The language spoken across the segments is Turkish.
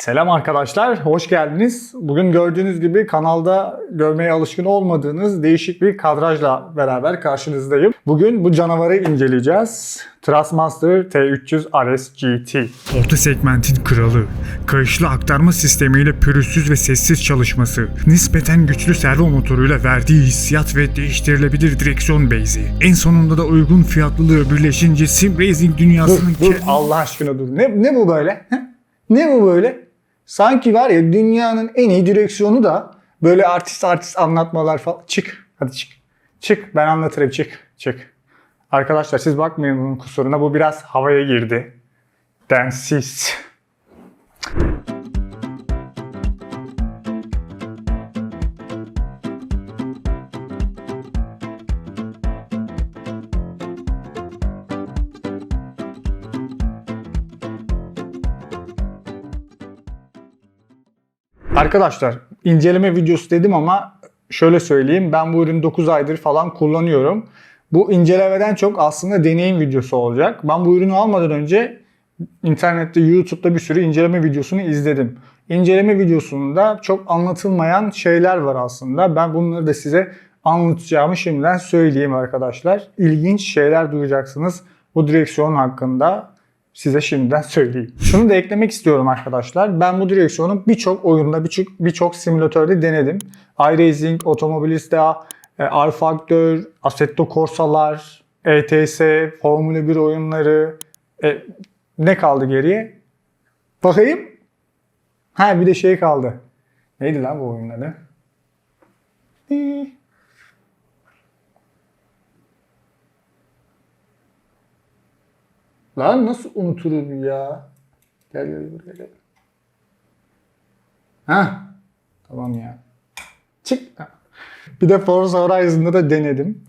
Selam arkadaşlar, hoş geldiniz. Bugün gördüğünüz gibi kanalda görmeye alışkın olmadığınız değişik bir kadrajla beraber karşınızdayım. Bugün bu canavarı inceleyeceğiz. Trustmaster T300 RS GT. Orta segmentin kralı, kayışlı aktarma sistemiyle pürüzsüz ve sessiz çalışması, nispeten güçlü servo motoruyla verdiği hissiyat ve değiştirilebilir direksiyon beyzi. En sonunda da uygun fiyatlılığı birleşince sim racing Dur, dünyasının dur kendi- Allah aşkına dur. Ne, ne bu böyle? Ne bu böyle? Sanki var ya dünyanın en iyi direksiyonu da böyle artist artist anlatmalar falan. Çık, hadi çık. Çık, ben anlatırım çık, çık. Arkadaşlar siz bakmayın bunun kusuruna. Bu biraz havaya girdi. Densiz. Arkadaşlar inceleme videosu dedim ama şöyle söyleyeyim ben bu ürünü 9 aydır falan kullanıyorum. Bu incelemeden çok aslında deneyim videosu olacak. Ben bu ürünü almadan önce internette YouTube'da bir sürü inceleme videosunu izledim. İnceleme videosunda çok anlatılmayan şeyler var aslında. Ben bunları da size anlatacağımı şimdiden söyleyeyim arkadaşlar. İlginç şeyler duyacaksınız bu direksiyon hakkında size şimdiden söyleyeyim. Şunu da eklemek istiyorum arkadaşlar. Ben bu direksiyonu birçok oyunda, birçok birçok simülatörde denedim. iRacing, Automobilista, e, R-Factor, Assetto Corsa'lar, ETS, Formula 1 oyunları. E, ne kaldı geriye? Bakayım. Ha bir de şey kaldı. Neydi lan bu oyunları? Ee, Lan nasıl unuturum ya? Gel gel buraya gel. Ha? Tamam ya. Çık. Bir de Forza Horizon'da da denedim.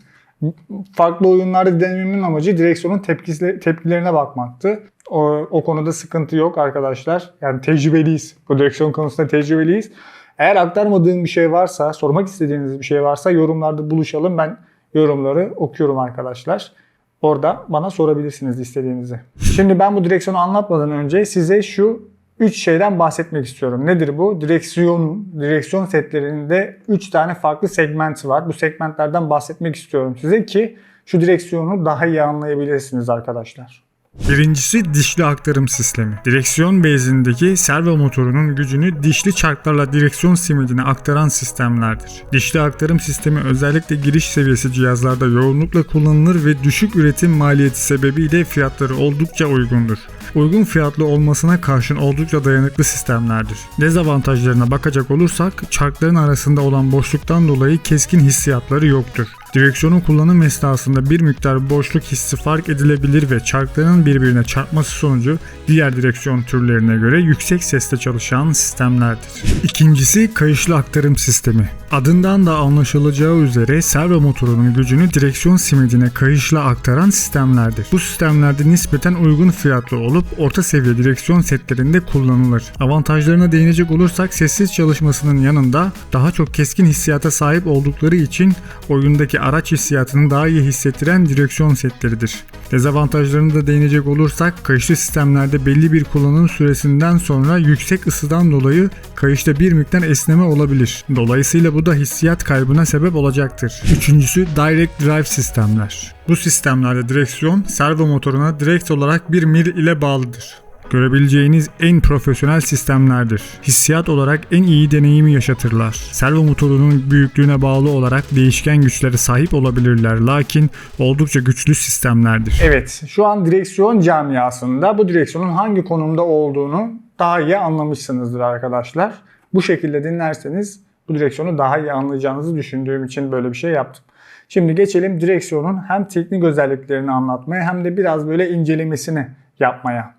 Farklı oyunlarda denememin amacı direksiyonun tepkisi, tepkilerine bakmaktı. O, o konuda sıkıntı yok arkadaşlar. Yani tecrübeliyiz. Bu direksiyon konusunda tecrübeliyiz. Eğer aktarmadığım bir şey varsa, sormak istediğiniz bir şey varsa yorumlarda buluşalım. Ben yorumları okuyorum arkadaşlar. Orada bana sorabilirsiniz istediğinizi. Şimdi ben bu direksiyonu anlatmadan önce size şu 3 şeyden bahsetmek istiyorum. Nedir bu? Direksiyon, direksiyon setlerinde 3 tane farklı segmenti var. Bu segmentlerden bahsetmek istiyorum size ki şu direksiyonu daha iyi anlayabilirsiniz arkadaşlar. Birincisi dişli aktarım sistemi. Direksiyon bezindeki servo motorunun gücünü dişli çarklarla direksiyon simidine aktaran sistemlerdir. Dişli aktarım sistemi özellikle giriş seviyesi cihazlarda yoğunlukla kullanılır ve düşük üretim maliyeti sebebiyle fiyatları oldukça uygundur. Uygun fiyatlı olmasına karşın oldukça dayanıklı sistemlerdir. Dezavantajlarına bakacak olursak çarkların arasında olan boşluktan dolayı keskin hissiyatları yoktur. Direksiyonun kullanım esnasında bir miktar boşluk hissi fark edilebilir ve çarkların birbirine çarpması sonucu diğer direksiyon türlerine göre yüksek sesle çalışan sistemlerdir. İkincisi kayışlı aktarım sistemi. Adından da anlaşılacağı üzere servo motorunun gücünü direksiyon simidine kayışla aktaran sistemlerdir. Bu sistemlerde nispeten uygun fiyatlı olup orta seviye direksiyon setlerinde kullanılır. Avantajlarına değinecek olursak sessiz çalışmasının yanında daha çok keskin hissiyata sahip oldukları için oyundaki araç hissiyatını daha iyi hissettiren direksiyon setleridir. Dezavantajlarına da değinecek olursak kayışlı sistemlerde belli bir kullanım süresinden sonra yüksek ısıdan dolayı kayışta bir miktar esneme olabilir. Dolayısıyla bu da hissiyat kaybına sebep olacaktır. Üçüncüsü Direct Drive sistemler. Bu sistemlerde direksiyon servo motoruna direkt olarak bir mil ile bağlıdır görebileceğiniz en profesyonel sistemlerdir. Hissiyat olarak en iyi deneyimi yaşatırlar. Servo motorunun büyüklüğüne bağlı olarak değişken güçlere sahip olabilirler lakin oldukça güçlü sistemlerdir. Evet, şu an direksiyon camiasında bu direksiyonun hangi konumda olduğunu daha iyi anlamışsınızdır arkadaşlar. Bu şekilde dinlerseniz bu direksiyonu daha iyi anlayacağınızı düşündüğüm için böyle bir şey yaptım. Şimdi geçelim direksiyonun hem teknik özelliklerini anlatmaya hem de biraz böyle incelemesini yapmaya.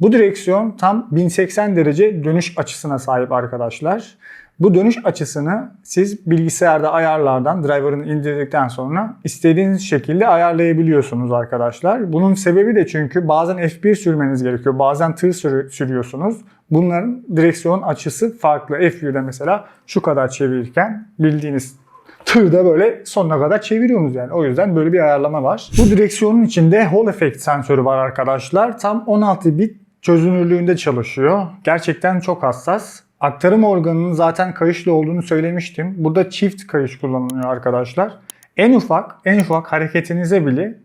Bu direksiyon tam 1080 derece dönüş açısına sahip arkadaşlar. Bu dönüş açısını siz bilgisayarda ayarlardan driver'ını indirdikten sonra istediğiniz şekilde ayarlayabiliyorsunuz arkadaşlar. Bunun sebebi de çünkü bazen F1 sürmeniz gerekiyor. Bazen tır sürü- sürüyorsunuz. Bunların direksiyon açısı farklı. F1'de mesela şu kadar çevirirken bildiğiniz tırda böyle sonuna kadar çeviriyorsunuz yani. O yüzden böyle bir ayarlama var. Bu direksiyonun içinde Hall Effect sensörü var arkadaşlar. Tam 16 bit çözünürlüğünde çalışıyor. Gerçekten çok hassas. Aktarım organının zaten kayışlı olduğunu söylemiştim. Burada çift kayış kullanılıyor arkadaşlar. En ufak, en ufak hareketinize bile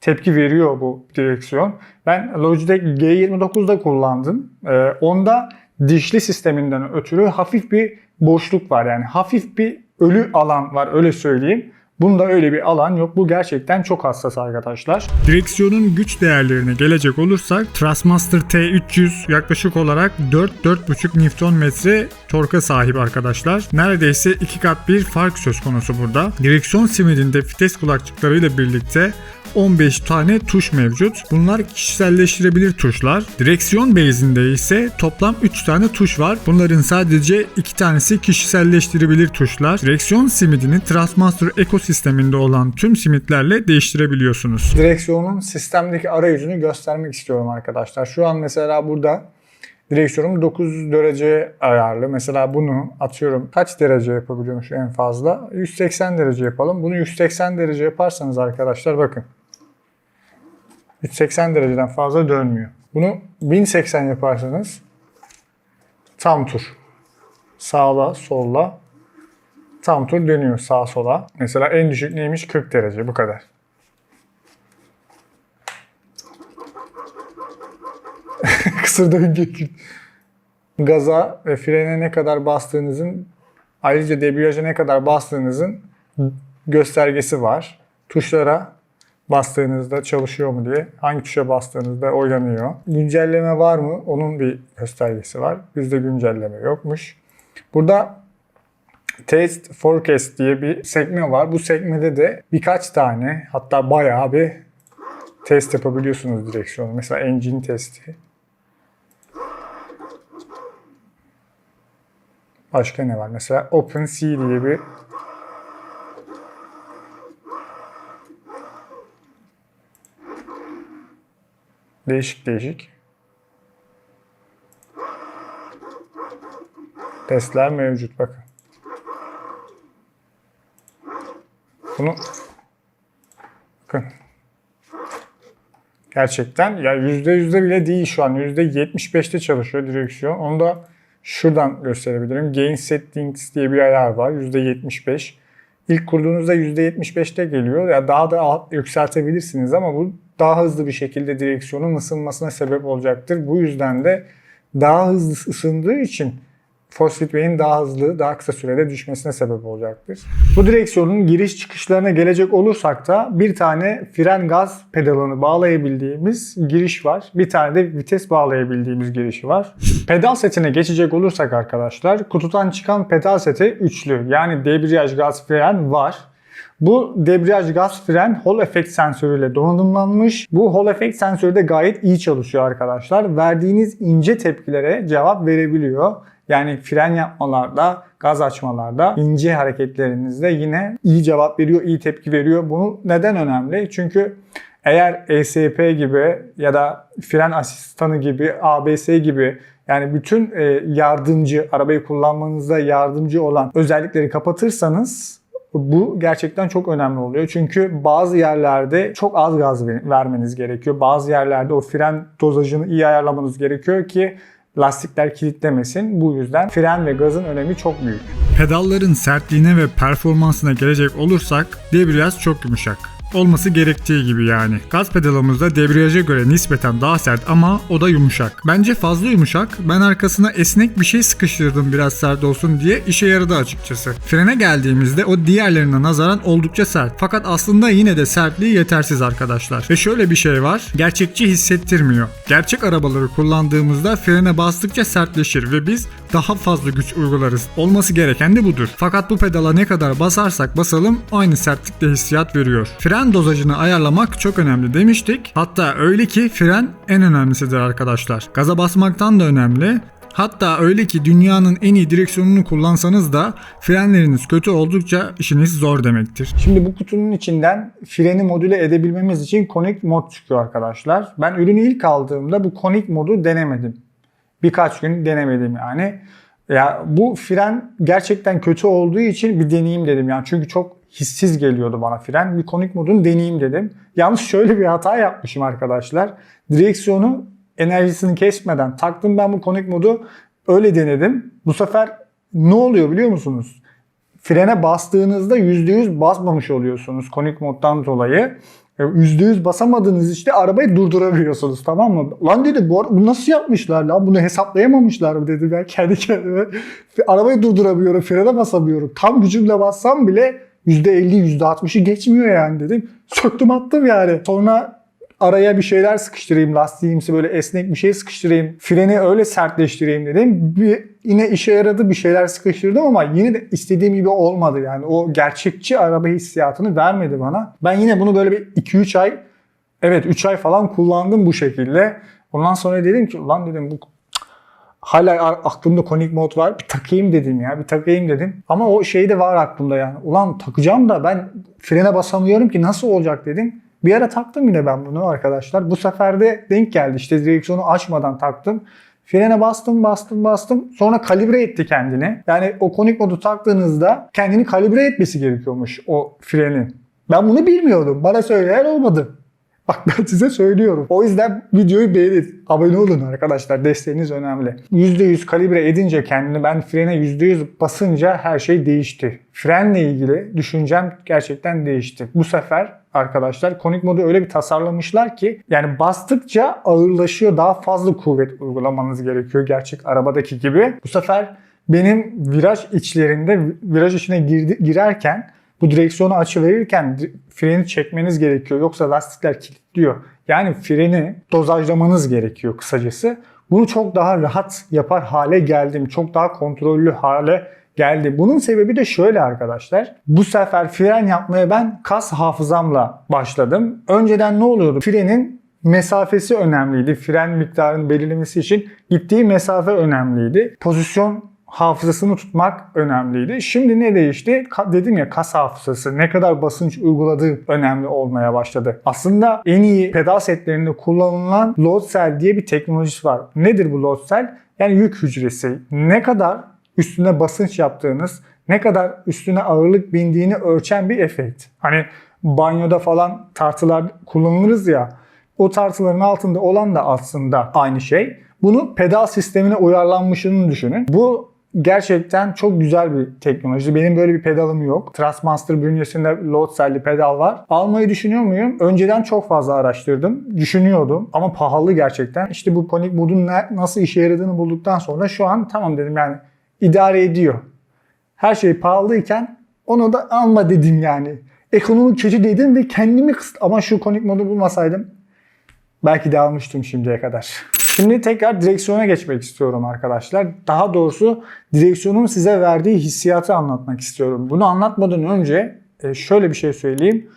tepki veriyor bu direksiyon. Ben Logitech G29'da kullandım. Ee, onda dişli sisteminden ötürü hafif bir boşluk var. Yani hafif bir ölü alan var öyle söyleyeyim. Bunda öyle bir alan yok. Bu gerçekten çok hassas arkadaşlar. Direksiyonun güç değerlerine gelecek olursak Trustmaster T300 yaklaşık olarak 4-4,5 Nm torka sahip arkadaşlar. Neredeyse iki kat bir fark söz konusu burada. Direksiyon simidinde vites kulakçıklarıyla birlikte 15 tane tuş mevcut. Bunlar kişiselleştirebilir tuşlar. Direksiyon base'inde ise toplam 3 tane tuş var. Bunların sadece 2 tanesi kişiselleştirebilir tuşlar. Direksiyon simidini Trustmaster ekosisteminde olan tüm simitlerle değiştirebiliyorsunuz. Direksiyonun sistemdeki arayüzünü göstermek istiyorum arkadaşlar. Şu an mesela burada direksiyonum 9 derece ayarlı. Mesela bunu atıyorum kaç derece yapabiliyormuş en fazla? 180 derece yapalım. Bunu 180 derece yaparsanız arkadaşlar bakın. 180 dereceden fazla dönmüyor. Bunu 1080 yaparsanız tam tur. Sağla, solla tam tur dönüyor sağa sola. Mesela en düşük neymiş? 40 derece bu kadar. Kısır döngü. Gaza ve frene ne kadar bastığınızın ayrıca debriyaja ne kadar bastığınızın göstergesi var. Tuşlara bastığınızda çalışıyor mu diye, hangi tuşa bastığınızda oynanıyor. Güncelleme var mı? Onun bir göstergesi var. Bizde güncelleme yokmuş. Burada Test Forecast diye bir sekme var. Bu sekmede de birkaç tane hatta bayağı bir test yapabiliyorsunuz direksiyonu. Mesela engine testi. Başka ne var? Mesela OpenC diye bir değişik değişik testler mevcut bakın. Bunu bakın gerçekten ya yüzde yüzde bile değil şu an yüzde 75'te çalışıyor direksiyon. Onu da şuradan gösterebilirim. Gain Settings diye bir ayar var yüzde 75. İlk kurduğunuzda yüzde 75'te geliyor. Ya daha da yükseltebilirsiniz ama bu daha hızlı bir şekilde direksiyonun ısınmasına sebep olacaktır. Bu yüzden de daha hızlı ısındığı için force feedback'in daha hızlı, daha kısa sürede düşmesine sebep olacaktır. Bu direksiyonun giriş çıkışlarına gelecek olursak da bir tane fren gaz pedalını bağlayabildiğimiz giriş var. Bir tane de vites bağlayabildiğimiz girişi var. Pedal setine geçecek olursak arkadaşlar kutudan çıkan pedal seti üçlü. Yani debriyaj gaz fren var. Bu debriyaj gaz fren Hall effect sensörüyle donanımlanmış. Bu Hall effect sensörü de gayet iyi çalışıyor arkadaşlar. Verdiğiniz ince tepkilere cevap verebiliyor. Yani fren yapmalarda, gaz açmalarda, ince hareketlerinizde yine iyi cevap veriyor, iyi tepki veriyor. Bunu neden önemli? Çünkü eğer ESP gibi ya da fren asistanı gibi, ABS gibi yani bütün e, yardımcı, arabayı kullanmanızda yardımcı olan özellikleri kapatırsanız bu gerçekten çok önemli oluyor. Çünkü bazı yerlerde çok az gaz vermeniz gerekiyor. Bazı yerlerde o fren dozajını iyi ayarlamanız gerekiyor ki lastikler kilitlemesin. Bu yüzden fren ve gazın önemi çok büyük. Pedalların sertliğine ve performansına gelecek olursak debriyaj çok yumuşak. Olması gerektiği gibi yani. Gaz pedalımızda debriyaja göre nispeten daha sert ama o da yumuşak. Bence fazla yumuşak. Ben arkasına esnek bir şey sıkıştırdım biraz sert olsun diye işe yaradı açıkçası. Frene geldiğimizde o diğerlerine nazaran oldukça sert. Fakat aslında yine de sertliği yetersiz arkadaşlar. Ve şöyle bir şey var. Gerçekçi hissettirmiyor. Gerçek arabaları kullandığımızda frene bastıkça sertleşir ve biz daha fazla güç uygularız. Olması gereken de budur. Fakat bu pedala ne kadar basarsak basalım aynı sertlikte hissiyat veriyor. Fren dozajını ayarlamak çok önemli demiştik. Hatta öyle ki fren en önemlisidir arkadaşlar. Gaza basmaktan da önemli. Hatta öyle ki dünyanın en iyi direksiyonunu kullansanız da frenleriniz kötü oldukça işiniz zor demektir. Şimdi bu kutunun içinden freni modüle edebilmemiz için Connect mod çıkıyor arkadaşlar. Ben ürünü ilk aldığımda bu Connect modu denemedim. Birkaç gün denemedim yani. Ya bu fren gerçekten kötü olduğu için bir deneyeyim dedim yani. Çünkü çok hissiz geliyordu bana fren. Bir Connect modunu deneyeyim dedim. Yalnız şöyle bir hata yapmışım arkadaşlar. Direksiyonu enerjisini kesmeden taktım ben bu Connect modu öyle denedim. Bu sefer ne oluyor biliyor musunuz? Frene bastığınızda %100 basmamış oluyorsunuz Connect moddan dolayı. E, %100 basamadığınız işte arabayı durduramıyorsunuz tamam mı? Lan dedi bu, bu nasıl yapmışlar lan bunu hesaplayamamışlar mı dedi ben kendi kendime. Arabayı durduramıyorum frene basamıyorum. Tam gücümle bassam bile %50 %60'ı geçmiyor yani dedim. Söktüm attım yani. Sonra araya bir şeyler sıkıştırayım lastiğimsi böyle esnek bir şey sıkıştırayım. Freni öyle sertleştireyim dedim. Bir, yine işe yaradı bir şeyler sıkıştırdım ama yine de istediğim gibi olmadı yani. O gerçekçi araba hissiyatını vermedi bana. Ben yine bunu böyle bir 2-3 ay evet 3 ay falan kullandım bu şekilde. Ondan sonra dedim ki ulan dedim bu hala aklımda Connect mod var. Bir takayım dedim ya. Bir takayım dedim. Ama o şey de var aklımda yani. Ulan takacağım da ben frene basamıyorum ki nasıl olacak dedim. Bir ara taktım yine ben bunu arkadaşlar. Bu sefer de denk geldi. İşte direksiyonu açmadan taktım. Frene bastım bastım bastım. Sonra kalibre etti kendini. Yani o konik modu taktığınızda kendini kalibre etmesi gerekiyormuş o frenin. Ben bunu bilmiyordum. Bana söyleyen olmadı. Bak ben size söylüyorum. O yüzden videoyu beğenin. Abone olun arkadaşlar. Desteğiniz önemli. %100 kalibre edince kendini ben frene %100 basınca her şey değişti. Frenle ilgili düşüncem gerçekten değişti. Bu sefer arkadaşlar konik modu öyle bir tasarlamışlar ki yani bastıkça ağırlaşıyor. Daha fazla kuvvet uygulamanız gerekiyor gerçek arabadaki gibi. Bu sefer benim viraj içlerinde viraj içine girerken bu direksiyonu açı verirken freni çekmeniz gerekiyor. Yoksa lastikler kilitliyor. Yani freni dozajlamanız gerekiyor kısacası. Bunu çok daha rahat yapar hale geldim. Çok daha kontrollü hale geldi. Bunun sebebi de şöyle arkadaşlar. Bu sefer fren yapmaya ben kas hafızamla başladım. Önceden ne oluyordu? Frenin mesafesi önemliydi. Fren miktarını belirlemesi için gittiği mesafe önemliydi. Pozisyon hafızasını tutmak önemliydi. Şimdi ne değişti? Ka- dedim ya kas hafızası ne kadar basınç uyguladığı önemli olmaya başladı. Aslında en iyi pedal setlerinde kullanılan load cell diye bir teknolojisi var. Nedir bu load cell? Yani yük hücresi. Ne kadar üstüne basınç yaptığınız, ne kadar üstüne ağırlık bindiğini ölçen bir efekt. Hani banyoda falan tartılar kullanılırız ya. O tartıların altında olan da aslında aynı şey. Bunu pedal sistemine uyarlanmışını düşünün. Bu gerçekten çok güzel bir teknoloji. Benim böyle bir pedalım yok. Trustmaster bünyesinde load cell'li pedal var. Almayı düşünüyor muyum? Önceden çok fazla araştırdım. Düşünüyordum ama pahalı gerçekten. İşte bu panik modun ne, nasıl işe yaradığını bulduktan sonra şu an tamam dedim yani idare ediyor. Her şey pahalıyken onu da alma dedim yani. Ekonomi kötü dedim ve kendimi kıst ama şu konik modu bulmasaydım belki de almıştım şimdiye kadar. Şimdi tekrar direksiyona geçmek istiyorum arkadaşlar. Daha doğrusu direksiyonun size verdiği hissiyatı anlatmak istiyorum. Bunu anlatmadan önce e, şöyle bir şey söyleyeyim.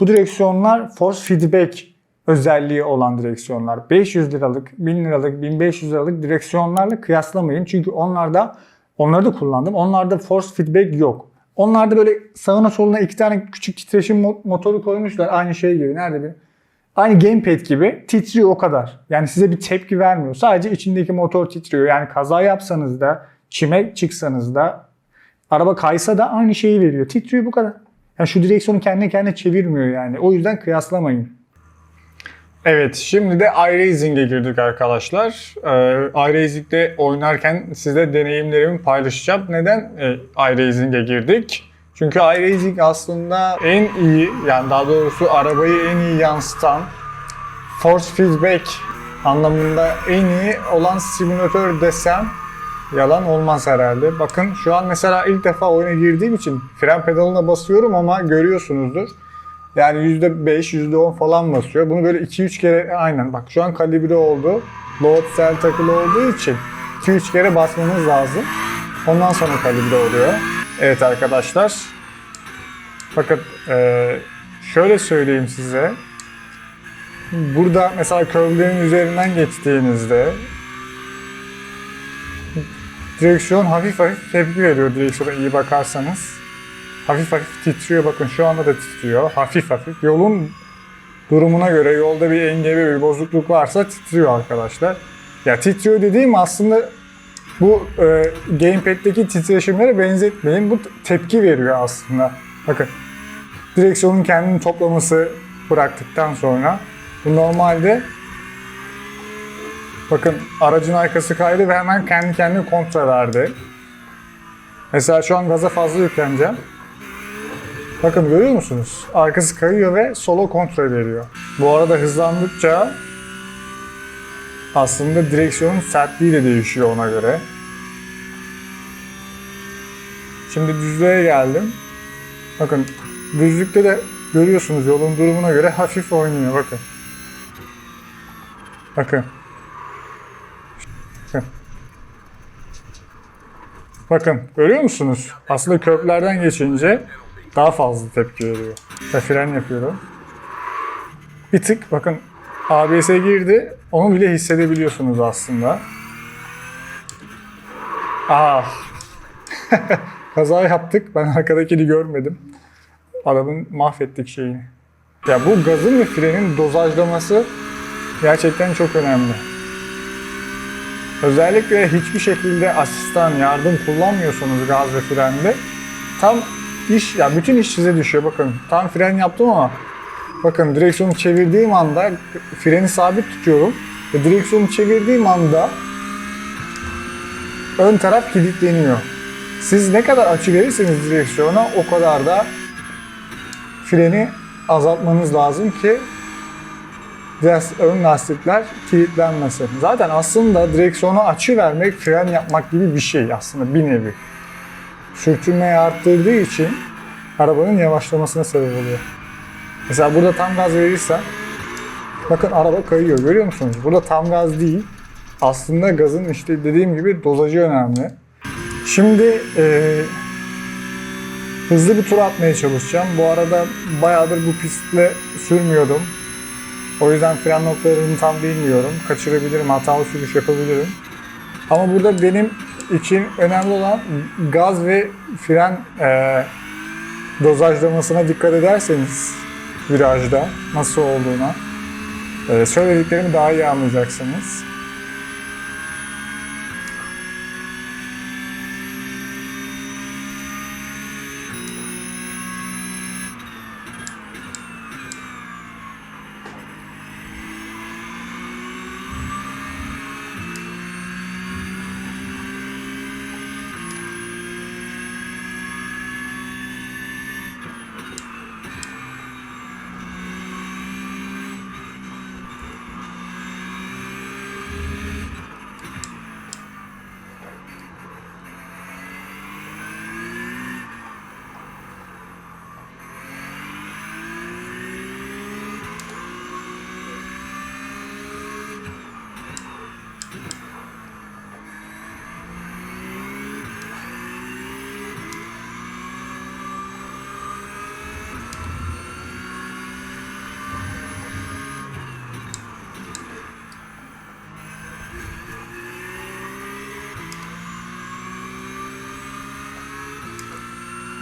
Bu direksiyonlar force feedback özelliği olan direksiyonlar. 500 liralık, 1000 liralık, 1500 liralık direksiyonlarla kıyaslamayın. Çünkü onlarda onları da kullandım. Onlarda force feedback yok. Onlarda böyle sağına soluna iki tane küçük titreşim motoru koymuşlar. Aynı şey gibi. Nerede bir? Aynı gamepad gibi titriyor o kadar. Yani size bir tepki vermiyor. Sadece içindeki motor titriyor. Yani kaza yapsanız da, çime çıksanız da, araba kaysa da aynı şeyi veriyor. Titriyor bu kadar. Yani şu direksiyonu kendi kendine çevirmiyor yani. O yüzden kıyaslamayın. Evet, şimdi de iRacing'e girdik arkadaşlar. Ee, iRacing'de oynarken size deneyimlerimi paylaşacağım. Neden e, iRacing'e girdik? Çünkü iRacing aslında en iyi, yani daha doğrusu arabayı en iyi yansıtan, force feedback anlamında en iyi olan simülatör desem yalan olmaz herhalde. Bakın şu an mesela ilk defa oyuna girdiğim için fren pedalına basıyorum ama görüyorsunuzdur. Yani %5, %10 falan basıyor. Bunu böyle 2-3 kere aynen bak şu an kalibre oldu. Load cell takılı olduğu için 2-3 kere basmamız lazım. Ondan sonra kalibre oluyor. Evet arkadaşlar. Bakın e, şöyle söyleyeyim size. Burada mesela köprülerin üzerinden geçtiğinizde direksiyon hafif hafif tepki veriyor direksiyona iyi bakarsanız. Hafif hafif titriyor bakın şu anda da titriyor. Hafif hafif. Yolun durumuna göre yolda bir engeli bir bozukluk varsa titriyor arkadaşlar. Ya titriyor dediğim aslında bu e, gamepad'deki titreşimlere benzetmeyin. Bu tepki veriyor aslında. Bakın direksiyonun kendini toplaması bıraktıktan sonra bu normalde Bakın aracın arkası kaydı ve hemen kendi kendine kontra verdi. Mesela şu an gaza fazla yükleneceğim. Bakın görüyor musunuz? Arkası kayıyor ve solo kontra veriyor. Bu arada hızlandıkça aslında direksiyonun sertliği de değişiyor ona göre. Şimdi düzlüğe geldim. Bakın düzlükte de görüyorsunuz yolun durumuna göre hafif oynuyor bakın. Bakın. Bakın. Görüyor musunuz? Aslında köprülerden geçince daha fazla tepki veriyor. Ve fren yapıyorum. Bir tık bakın ABS'e girdi. Onu bile hissedebiliyorsunuz aslında. Ah. Kaza yaptık. Ben arkadakini görmedim. Arabanın mahvettik şeyini. Ya bu gazın ve frenin dozajlaması gerçekten çok önemli. Özellikle hiçbir şekilde asistan, yardım kullanmıyorsanız gaz ve frende tam iş, ya bütün iş size düşüyor. Bakın tam fren yaptım ama bakın direksiyonu çevirdiğim anda freni sabit tutuyorum ve direksiyonu çevirdiğim anda ön taraf kilitleniyor. Siz ne kadar açı verirseniz direksiyona o kadar da freni azaltmanız lazım ki ön lastikler kilitlenmesin. Zaten aslında direksiyona açı vermek fren yapmak gibi bir şey aslında bir nevi. Sürtünmeyi arttırdığı için arabanın yavaşlamasına sebep oluyor. Mesela burada tam gaz verirsen bakın araba kayıyor görüyor musunuz? Burada tam gaz değil. Aslında gazın işte dediğim gibi dozajı önemli. Şimdi eee hızlı bir tur atmaya çalışacağım. Bu arada bayağıdır bu pistle sürmüyordum. O yüzden fren noktalarını tam bilmiyorum. Kaçırabilirim, hatalı sürüş yapabilirim. Ama burada benim için önemli olan gaz ve fren eee dozajlamasına dikkat ederseniz virajda nasıl olduğuna eee, söylediklerimi daha iyi anlayacaksınız.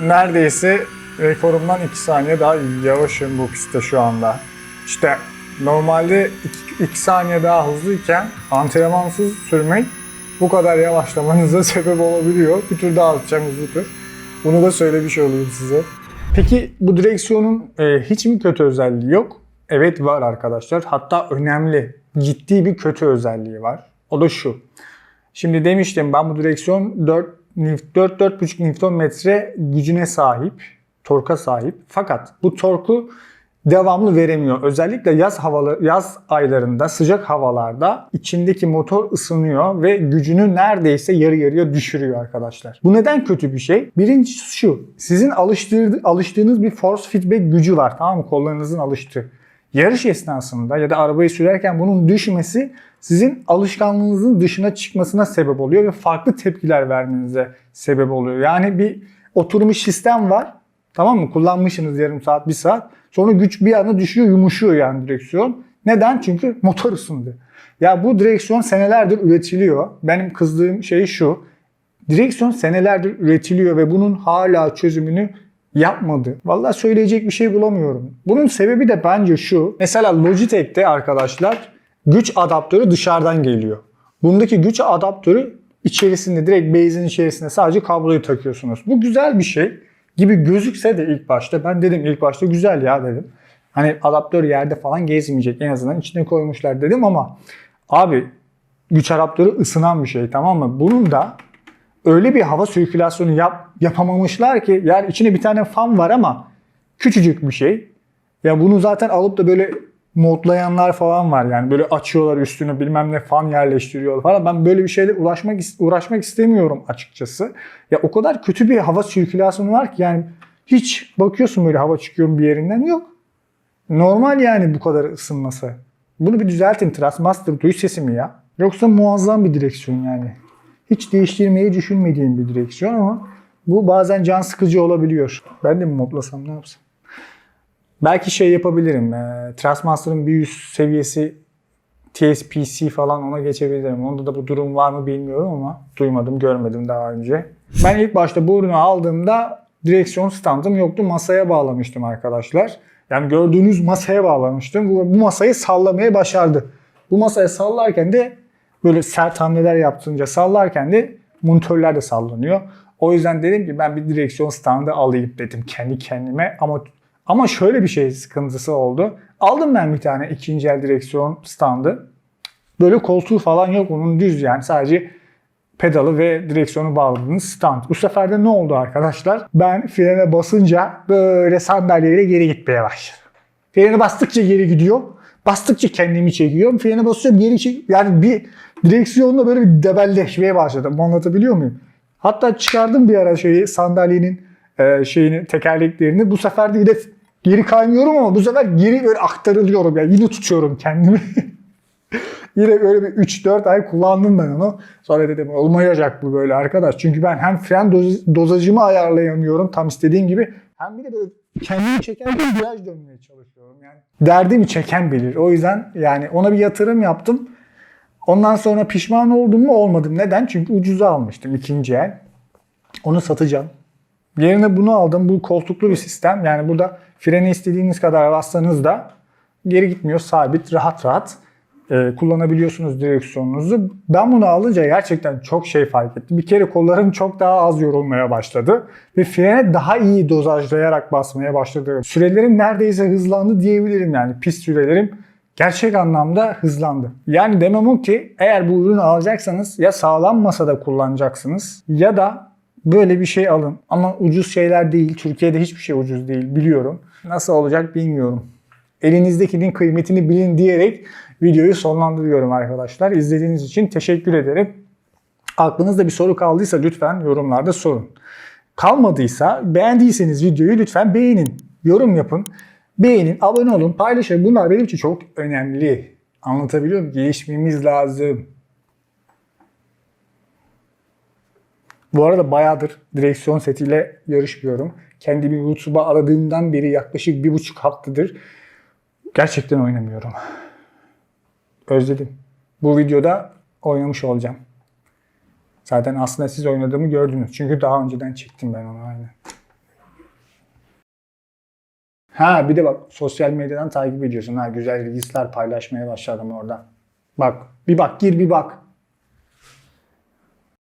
Neredeyse rekorumdan 2 saniye daha yavaşım bu pistte şu anda. İşte normalde 2 saniye daha hızlıyken antrenmansız sürmek bu kadar yavaşlamanıza sebep olabiliyor. Bir tur daha atacağım hızlı tur. Bunu da söylemiş olayım size. Peki bu direksiyonun e, hiç mi kötü özelliği yok? Evet var arkadaşlar. Hatta önemli, ciddi bir kötü özelliği var. O da şu. Şimdi demiştim ben bu direksiyon 4 4-4,5 Nm gücüne sahip, torka sahip. Fakat bu torku devamlı veremiyor. Özellikle yaz havalı yaz aylarında sıcak havalarda içindeki motor ısınıyor ve gücünü neredeyse yarı yarıya düşürüyor arkadaşlar. Bu neden kötü bir şey? Birincisi şu. Sizin alıştır, alıştığınız bir force feedback gücü var tamam mı? Kollarınızın alıştığı. Yarış esnasında ya da arabayı sürerken bunun düşmesi sizin alışkanlığınızın dışına çıkmasına sebep oluyor ve farklı tepkiler vermenize sebep oluyor. Yani bir oturmuş sistem var. Tamam mı? Kullanmışsınız yarım saat, bir saat. Sonra güç bir anda düşüyor, yumuşuyor yani direksiyon. Neden? Çünkü motor ısındı. Ya bu direksiyon senelerdir üretiliyor. Benim kızdığım şey şu. Direksiyon senelerdir üretiliyor ve bunun hala çözümünü yapmadı. Vallahi söyleyecek bir şey bulamıyorum. Bunun sebebi de bence şu. Mesela Logitech'te arkadaşlar güç adaptörü dışarıdan geliyor. Bundaki güç adaptörü içerisinde direkt base'in içerisinde sadece kabloyu takıyorsunuz. Bu güzel bir şey gibi gözükse de ilk başta ben dedim ilk başta güzel ya dedim. Hani adaptör yerde falan gezmeyecek en azından içine koymuşlar dedim ama abi güç adaptörü ısınan bir şey tamam mı? Bunun da öyle bir hava sirkülasyonu yap, yapamamışlar ki yani içine bir tane fan var ama küçücük bir şey. Ya bunu zaten alıp da böyle modlayanlar falan var yani böyle açıyorlar üstünü bilmem ne fan yerleştiriyor falan. Ben böyle bir şeyle uğraşmak uğraşmak istemiyorum açıkçası. Ya o kadar kötü bir hava sirkülasyonu var ki yani hiç bakıyorsun böyle hava çıkıyor bir yerinden yok. Normal yani bu kadar ısınması. Bunu bir düzeltin Trustmaster duy sesimi ya. Yoksa muazzam bir direksiyon yani. Hiç değiştirmeyi düşünmediğim bir direksiyon ama bu bazen can sıkıcı olabiliyor. Ben de mi modlasam ne yapsam? Belki şey yapabilirim. E, Trustmaster'ın bir üst seviyesi TSPC falan ona geçebilirim. Onda da bu durum var mı bilmiyorum ama duymadım, görmedim daha önce. Ben ilk başta bu ürünü aldığımda direksiyon standım yoktu. Masaya bağlamıştım arkadaşlar. Yani gördüğünüz masaya bağlamıştım. Bu, bu masayı sallamayı başardı. Bu masaya sallarken de böyle sert hamleler yaptığınca sallarken de monitörler de sallanıyor. O yüzden dedim ki ben bir direksiyon standı alayım dedim kendi kendime ama ama şöyle bir şey sıkıntısı oldu. Aldım ben bir tane ikinci el direksiyon standı. Böyle koltuğu falan yok onun düz yani sadece pedalı ve direksiyonu bağladığınız stand. Bu sefer de ne oldu arkadaşlar? Ben frene basınca böyle sandalyeyle geri gitmeye başladım. Freni bastıkça geri gidiyor. Bastıkça kendimi çekiyorum. Frene basıyorum geri çek. Yani bir direksiyonla böyle bir debelleşmeye başladım. Anlatabiliyor muyum? Hatta çıkardım bir ara şeyi sandalyenin e, şeyini tekerleklerini. Bu sefer de yine geri kaymıyorum ama bu sefer geri böyle aktarılıyorum. Yani yine tutuyorum kendimi. Yine böyle bir 3-4 ay kullandım ben onu. Sonra dedim olmayacak bu böyle arkadaş. Çünkü ben hem fren doz- dozacımı ayarlayamıyorum tam istediğim gibi. Hem bir de böyle kendimi çekerken viraj dönmeye çalışıyorum. Yani derdimi çeken bilir. O yüzden yani ona bir yatırım yaptım. Ondan sonra pişman oldum mu olmadım. Neden? Çünkü ucuza almıştım ikinci el. Onu satacağım. Yerine bunu aldım. Bu koltuklu bir sistem. Yani burada freni istediğiniz kadar bassanız da geri gitmiyor. Sabit, rahat rahat e, kullanabiliyorsunuz direksiyonunuzu. Ben bunu alınca gerçekten çok şey fark ettim. Bir kere kollarım çok daha az yorulmaya başladı. Ve frene daha iyi dozajlayarak basmaya başladı. Sürelerim neredeyse hızlandı diyebilirim yani. Pist sürelerim gerçek anlamda hızlandı. Yani demem o ki eğer bu ürünü alacaksanız ya sağlam masada kullanacaksınız ya da böyle bir şey alın. Ama ucuz şeyler değil. Türkiye'de hiçbir şey ucuz değil biliyorum. Nasıl olacak bilmiyorum. Elinizdekinin kıymetini bilin diyerek videoyu sonlandırıyorum arkadaşlar. İzlediğiniz için teşekkür ederim. Aklınızda bir soru kaldıysa lütfen yorumlarda sorun. Kalmadıysa beğendiyseniz videoyu lütfen beğenin. Yorum yapın. Beğenin, abone olun, paylaşın. Bunlar benim için çok önemli. Anlatabiliyor muyum? Gelişmemiz lazım. Bu arada bayağıdır direksiyon setiyle yarışmıyorum. Kendimi YouTube'a aradığımdan beri yaklaşık bir buçuk haftadır gerçekten oynamıyorum. Özledim. Bu videoda oynamış olacağım. Zaten aslında siz oynadığımı gördünüz. Çünkü daha önceden çektim ben onu aynen. Ha bir de bak sosyal medyadan takip ediyorsun. Ha güzel reelsler paylaşmaya başladım orada. Bak bir bak gir bir bak.